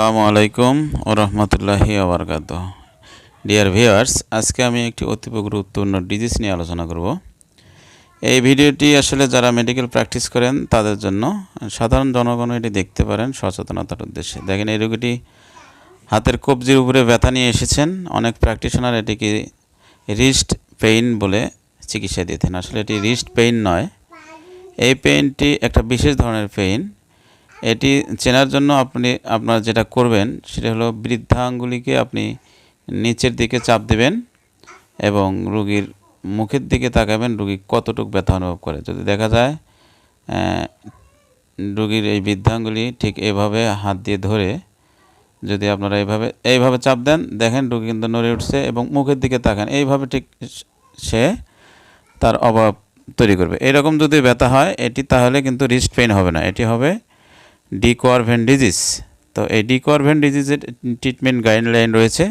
আসসালামু আলাইকুম ও রহমতুল্লাহি আবরকাত ডিয়ার ভিউয়ার্স আজকে আমি একটি অতীব গুরুত্বপূর্ণ ডিজিজ নিয়ে আলোচনা করব। এই ভিডিওটি আসলে যারা মেডিকেল প্র্যাকটিস করেন, তাদের জন্য সাধারণ জনগণ এটি দেখতে পারেন সচেতনতার উদ্দেশ্যে। দেখেন, এই রোগীটি হাতের কবজির উপরে ব্যথা নিয়ে এসেছেন। অনেক প্র্যাকটিশনার এটিকে রিস্ট পেইন বলে চিকিৎসা দিতেন আসলে এটি রিস্ট পেইন নয়। এই পেইনটি একটা বিশেষ ধরনের পেইন এটি চেনার জন্য আপনি, আপনার যেটা করবেন সেটা হলো বৃদ্ধাঙ্গুলিকে আপনি নিচের দিকে চাপ দেবেন এবং রুগীর মুখের দিকে তাকাবেন, রুগী কতটুকু ব্যথা অনুভব করে। যদি দেখা যায় রুগীর এই বৃদ্ধাঙ্গুলি ঠিক এভাবে হাত দিয়ে ধরে, যদি আপনারা এইভাবে এইভাবে চাপ দেন, দেখেন রুগী কিন্তু নড়ে উঠছে এবং মুখের দিকে তাকান, এইভাবে ঠিক সে তার অভাব তৈরি করবে। এরকম যদি ব্যথা হয়, এটি তাহলে কিন্তু রিস্ট পেইন হবে না। এটি হবে ডিকোয়ারভেন ডিজিজ। তো এই ডিকোয়ারভেন ডিজিজের ট্রিটমেন্ট গাইডলাইন রয়েছে।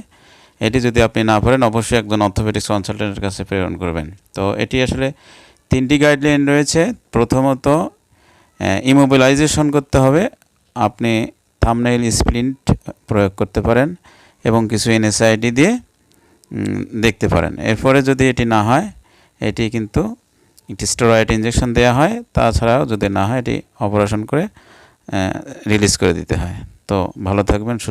এটি যদি আপনি না পারেন অবশ্যই একজন অর্থোপেডিক্স কনসালটেন্টের কাছে প্রেরণ করবেন। তো এটি আসলে তিনটি গাইডলাইন রয়েছে। প্রথমত ইমোবিলাইজেশন করতে হবে। আপনি থামনেইল স্প্লিন্ট প্রয়োগ করতে পারেন এবং কিছু এনএসআইডি দিয়ে দেখতে পারেন। এরপরে যদি এটি না হয়, এটি কিন্তু একটি স্টেরয়েড ইঞ্জেকশন দেওয়া হয়। তাছাড়াও যদি না হয়, এটি অপারেশন করে রিলিজ করে দিতে হয়। তো ভালো থাকবেন